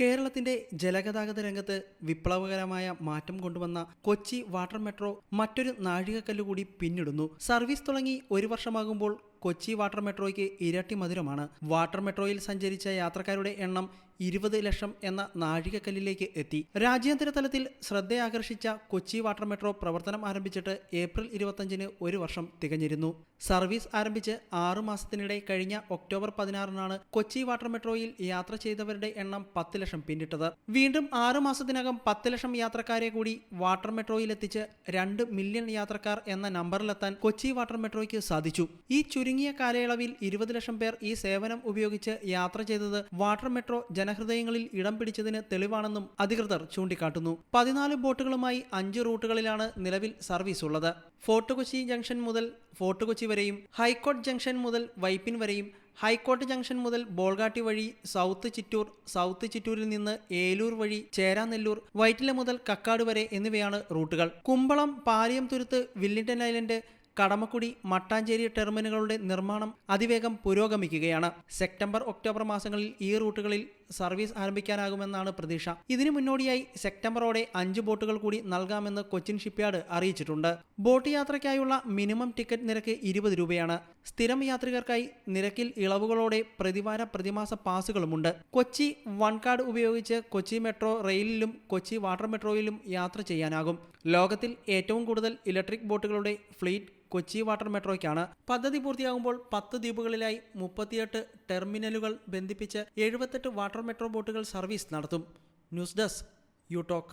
കേരളത്തിന്റെ ജലഗതാഗത രംഗത്ത് വിപ്ലവകരമായ മാറ്റം കൊണ്ടുവന്ന കൊച്ചി വാട്ടർ മെട്രോ മറ്റൊരു നാഴികക്കല്ലുകൂടി പിന്നിടുന്നു. സർവീസ് തുടങ്ങി ഒരു വർഷമാകുമ്പോൾ കൊച്ചി വാട്ടർ മെട്രോയ്ക്ക് ഇരട്ടി മധുരമാണ്. വാട്ടർ മെട്രോയിൽ സഞ്ചരിച്ച യാത്രക്കാരുടെ എണ്ണം ഇരുപത് ലക്ഷം എന്ന നാഴികക്കല്ലിലേക്ക് എത്തി. രാജ്യാന്തര തലത്തിൽ ശ്രദ്ധയാകർഷിച്ച കൊച്ചി വാട്ടർ മെട്രോ പ്രവർത്തനം ആരംഭിച്ചിട്ട് ഏപ്രിൽ ഇരുപത്തഞ്ചിന് ഒരു വർഷം തികഞ്ഞിരുന്നു. സർവീസ് ആരംഭിച്ച് ആറു മാസത്തിനിടെ കഴിഞ്ഞ ഒക്ടോബർ പതിനാറിനാണ് കൊച്ചി വാട്ടർ മെട്രോയിൽ യാത്ര ചെയ്തവരുടെ എണ്ണം പത്ത് ലക്ഷം പിന്നിട്ടത്. വീണ്ടും ആറു മാസത്തിനകം പത്ത് ലക്ഷം യാത്രക്കാരെ കൂടി വാട്ടർ മെട്രോയിൽ എത്തിച്ച് രണ്ട് മില്യൺ യാത്രക്കാർ എന്ന നമ്പറിലെത്താൻ കൊച്ചി വാട്ടർ മെട്രോയ്ക്ക് സാധിച്ചു. ഈ ചുരുങ്ങിയ കാലയളവിൽ ഇരുപത് ലക്ഷം പേർ ഈ സേവനം ഉപയോഗിച്ച് യാത്ര ചെയ്തത് വാട്ടർ മെട്രോ ജനഹൃദയങ്ങളിൽ ഇടം പിടിച്ചതിന് തെളിവാണെന്നും അധികൃതർ ചൂണ്ടിക്കാട്ടുന്നു. പതിനാല് ബോട്ടുകളുമായി അഞ്ച് റൂട്ടുകളിലാണ് നിലവിൽ സർവീസ് ഉള്ളത് ഫോർട്ട് കൊച്ചി ജംഗ്ഷൻ മുതൽ ഫോർട്ട് കൊച്ചി വരെയും ഹൈക്കോട്ട് ജംഗ്ഷൻ മുതൽ വൈപ്പിൻ വരെയും ഹൈക്കോട്ട് ജംഗ്ഷൻ മുതൽ ബോൾഗാട്ടി വഴി സൗത്ത് ചിറ്റൂർ സൗത്ത് ചിറ്റൂരിൽ നിന്ന് ഏലൂർ വഴി ചേരാനെല്ലൂർ വൈറ്റില മുതൽ കക്കാട് വരെ എന്നിവയാണ് റൂട്ടുകൾ. കുമ്പളം പാലിയം തുരുത്ത് വില്ലിംഗ്ടൺ ഐലൻഡ് കടമക്കുടി മട്ടാഞ്ചേരി ടെർമിനലുകളുടെ നിർമ്മാണം അതിവേഗം പുരോഗമിക്കുകയാണ്. സെപ്റ്റംബർ ഒക്ടോബർ മാസങ്ങളിൽ ഈ റൂട്ടുകളിൽ സർവീസ് ആരംഭിക്കാനാകുമെന്നാണ് പ്രതീക്ഷ. ഇതിനു മുന്നോടിയായി സെപ്റ്റംബറോടെ അഞ്ച് ബോട്ടുകൾ കൂടി നൽകാമെന്ന് കൊച്ചിൻ ഷിപ്പ്യാർഡ് അറിയിച്ചിട്ടുണ്ട്. ബോട്ട് യാത്രയ്ക്കായുള്ള മിനിമം ടിക്കറ്റ് നിരക്ക് ഇരുപത് രൂപയാണ്. സ്ഥിരം യാത്രികർക്കായി നിരക്കിൽ ഇളവുകളോടെ പ്രതിവാര പ്രതിമാസ പാസുകളുമുണ്ട്. കൊച്ചി വൺ കാർഡ് ഉപയോഗിച്ച് കൊച്ചി മെട്രോ റെയിലിലും കൊച്ചി വാട്ടർ മെട്രോയിലും യാത്ര ചെയ്യാനാകും. ലോകത്തിൽ ഏറ്റവും കൂടുതൽ ഇലക്ട്രിക് ബോട്ടുകളുടെ ഫ്ലീറ്റ് കൊച്ചി വാട്ടർ മെട്രോയ്ക്കാണ്. പദ്ധതി പൂർത്തിയാകുമ്പോൾ പത്ത് ദ്വീപുകളിലായി മുപ്പത്തിയെട്ട് ടെർമിനലുകൾ ബന്ധിപ്പിച്ച് എഴുപത്തെട്ട് വാട്ടർ മെട്രോ ബോട്ടുകൾ സർവീസ് നടത്തും. News desk you talk